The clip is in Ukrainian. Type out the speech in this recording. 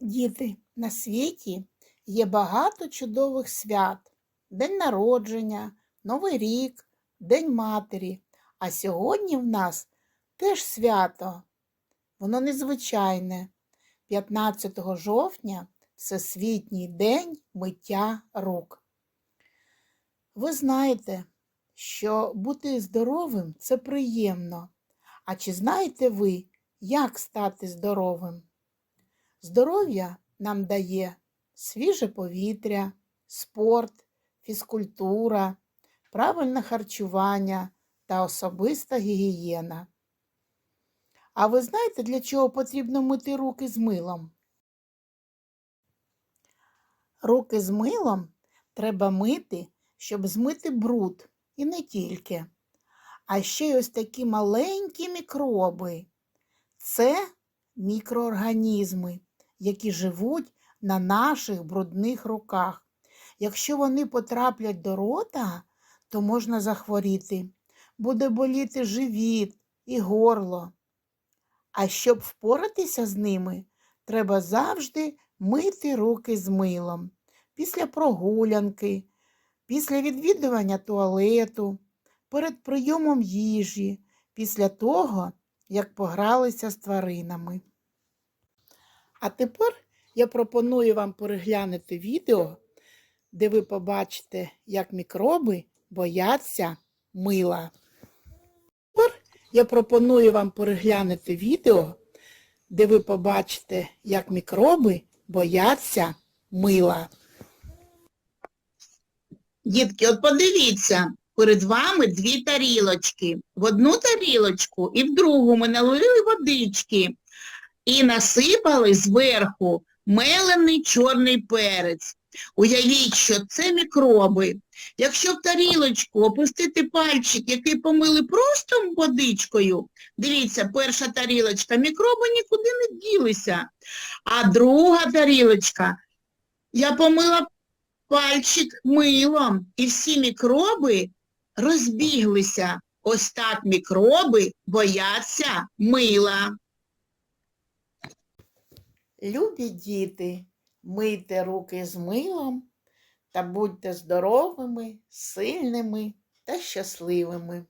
Діти, на світі є багато чудових свят. День народження, Новий рік, День матері. А сьогодні в нас теж свято. Воно незвичайне. 15 жовтня Всесвітній день миття рук. Ви знаєте, що бути здоровим це приємно. А чи знаєте ви, як стати здоровим? Здоров'я нам дає свіже повітря, спорт, фізкультура, правильне харчування та особиста гігієна. А ви знаєте, для чого потрібно мити руки з милом? Руки з милом треба мити, щоб змити бруд, і не тільки. А ще й ось такі маленькі мікроби. Це мікроорганізми, які живуть на наших брудних руках. Якщо вони потраплять до рота, то можна захворіти. Буде боліти живіт і горло. А щоб впоратися з ними, треба завжди мити руки з милом після прогулянки, після відвідування туалету, перед прийомом їжі, після того, як погралися з тваринами. А тепер я пропоную вам переглянути відео, де ви побачите, як мікроби бояться мила. Тепер я пропоную вам переглянути відео, де ви побачите, як мікроби бояться мила. Дітки, от подивіться, перед вами дві тарілочки. В одну тарілочку і в другу ми налили водички і насипали зверху мелений чорний перець. Уявіть, що це мікроби. Якщо в тарілочку опустити пальчик, який помили просто водичкою, дивіться, перша тарілочка, мікроби нікуди не ділися. А друга тарілочка, я помила пальчик милом, і всі мікроби розбіглися. Ось так мікроби бояться мила. Любі діти, мийте руки з милом та будьте здоровими, сильними та щасливими.